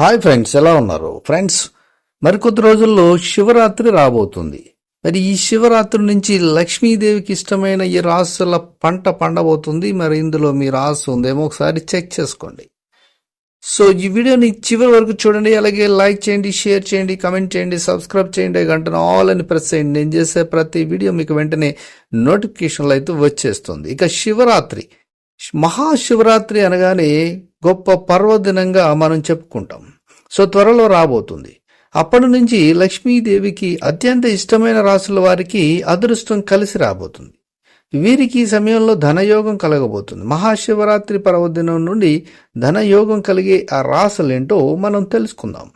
Hi friends ఎలా ఉన్నారు? Friends మరికొద్ది రోజుల్లో శివరాత్రి రాబోతుంది. మరి ఈ శివరాత్రి నుంచి లక్ష్మీదేవికి ఇష్టమైన ఈ రాసుల పంట పండబోతుంది. మరి ఇందులో మీ రాసు ఉందేమో ఒకసారి చెక్ చేసుకోండి. సో ఈ వీడియోని చివరి వరకు చూడండి అలాగే లైక్ చేయండి షేర్ చేయండి కమెంట్ చేయండి సబ్స్క్రైబ్ చేయండి గంటను ఆల్ అని ప్రెస్ చేయండి. నేను చేసే ప్రతి వీడియో మీకు వెంటనే నోటిఫికేషన్లు అయితే వచ్చేస్తుంది. ఇక శివరాత్రి. మహాశివరాత్రి అనగానే గొప్ప పర్వదినంగా మనం చెప్పుకుంటాం. సో త్వరలో రాబోతుంది. అప్పటి నుంచి లక్ష్మీదేవికి అత్యంత ఇష్టమైన రాసుల వారికి అదృష్టం కలిసి రాబోతుంది. వీరికి ఈ సమయంలో ధనయోగం కలగబోతుంది. మహాశివరాత్రి పర్వదినం నుండి ధనయోగం కలిగే ఆ రాసులేంటో మనం తెలుసుకుందాం.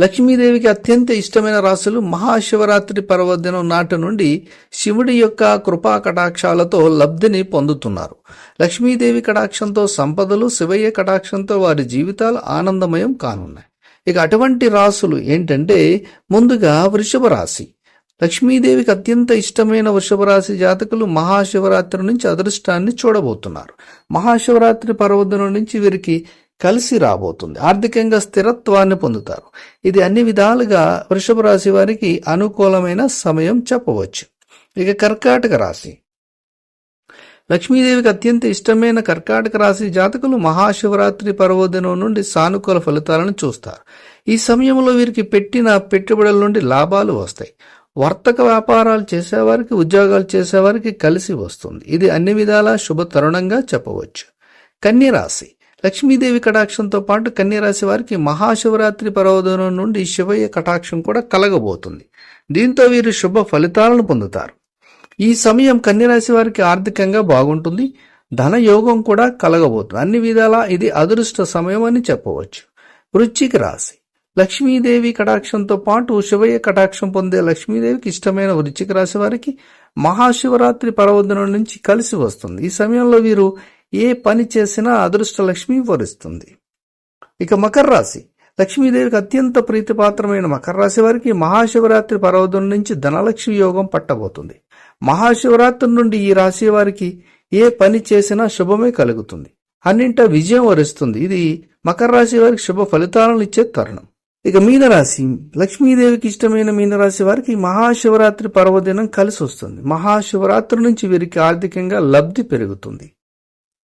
లక్ష్మీదేవికి అత్యంత ఇష్టమైన రాశులు మహాశివరాత్రి పర్వదినం నాటి నుండి శివుడి యొక్క కృపా కటాక్షాలతో లబ్ధిని పొందుతున్నారు. లక్ష్మీదేవి కటాక్షంతో సంపదలు శివయ్య కటాక్షంతో వారి జీవితాలు ఆనందమయం కానున్నాయి. ఇక అటువంటి రాసులు ఏంటంటే ముందుగా వృషభ రాశి. లక్ష్మీదేవికి అత్యంత ఇష్టమైన వృషభరాశి జాతకులు మహాశివరాత్రి నుంచి అదృష్టాన్ని చూడబోతున్నారు. మహాశివరాత్రి పర్వదినం నుంచి వీరికి కలిసి రాబోతుంది. ఆర్థికంగా స్థిరత్వాన్ని పొందుతారు. ఇది అన్ని విధాలుగా వృషభ రాశి వారికి అనుకూలమైన సమయం చెప్పవచ్చు. ఇక కర్కాటక రాశి. లక్ష్మీదేవికి అత్యంత ఇష్టమైన కర్కాటక రాశి జాతకులు మహాశివరాత్రి పర్వదినం నుండి సానుకూల ఫలితాలను చూస్తారు. ఈ సమయంలో వీరికి పెట్టిన పెట్టుబడుల నుండి లాభాలు వస్తాయి. వర్తక వ్యాపారాలు చేసేవారికి ఉద్యోగాలు చేసేవారికి కలిసి వస్తుంది. ఇది అన్ని విధాలా శుభ తరుణంగా చెప్పవచ్చు. కన్యరాశి. లక్ష్మీదేవి కటాక్షంతో పాటు కన్యరాశి వారికి మహాశివరాత్రి పర్వదినం నుండి శివయ్య కటాక్షం కూడా కలగబోతుంది. దీంతో వీరు శుభ ఫలితాలను పొందుతారు. ఈ సమయం కన్యరాశి వారికి ఆర్థికంగా బాగుంటుంది. ధన యోగం కూడా కలగబోతుంది. అన్ని విధాలా ఇది అదృష్ట సమయం అని చెప్పవచ్చు. వృశ్చిక రాశి. లక్ష్మీదేవి కటాక్షంతో పాటు శివయ్య కటాక్షం పొందే లక్ష్మీదేవికి ఇష్టమైన వృచ్చిక రాశి వారికి మహాశివరాత్రి పర్వదినం నుంచి కలిసి వస్తుంది. ఈ సమయంలో వీరు ఏ పని చేసినా అదృష్ట లక్ష్మి వరిస్తుంది. ఇక మకర రాశి. లక్ష్మీదేవికి అత్యంత ప్రీతిపాత్రమైన మకర రాశి వారికి మహాశివరాత్రి పర్వదినం నుంచి ధనలక్ష్మి యోగం పట్టబోతుంది. మహాశివరాత్రి నుండి ఈ రాశి వారికి ఏ పని చేసినా శుభమే కలుగుతుంది. అన్నింట విజయం వరిస్తుంది. ఇది మకర రాశి వారికి శుభ ఫలితాలను ఇచ్చే తరుణం. ఇక మీనరాశి. లక్ష్మీదేవికి ఇష్టమైన మీనరాశి వారికి మహాశివరాత్రి పర్వదినం కలిసి వస్తుంది. మహాశివరాత్రి నుంచి వీరికి ఆర్థికంగా లబ్ధి పెరుగుతుంది.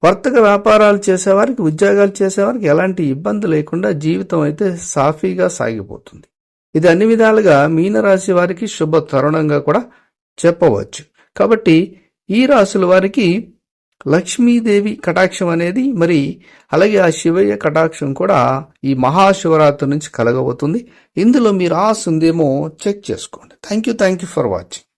వర్తక వ్యాపారాలు చేసేవారికి ఉద్యోగాలు చేసేవారికి ఎలాంటి ఇబ్బంది లేకుండా జీవితం అయితే సాఫీగా సాగిపోతుంది. ఇది అన్ని విధాలుగా మీనరాశి వారికి శుభ తరుణంగా కూడా చెప్పవచ్చు. కాబట్టి ఈ రాశుల వారికి లక్ష్మీదేవి కటాక్షం అనేది మరి అలాగే ఆ శివయ్య కటాక్షం కూడా ఈ మహాశివరాత్రి నుంచి కలగబోతుంది. ఇందులో మీరు ఆశ ఉందేమో చెక్ చేసుకోండి. Thank you thank you for watching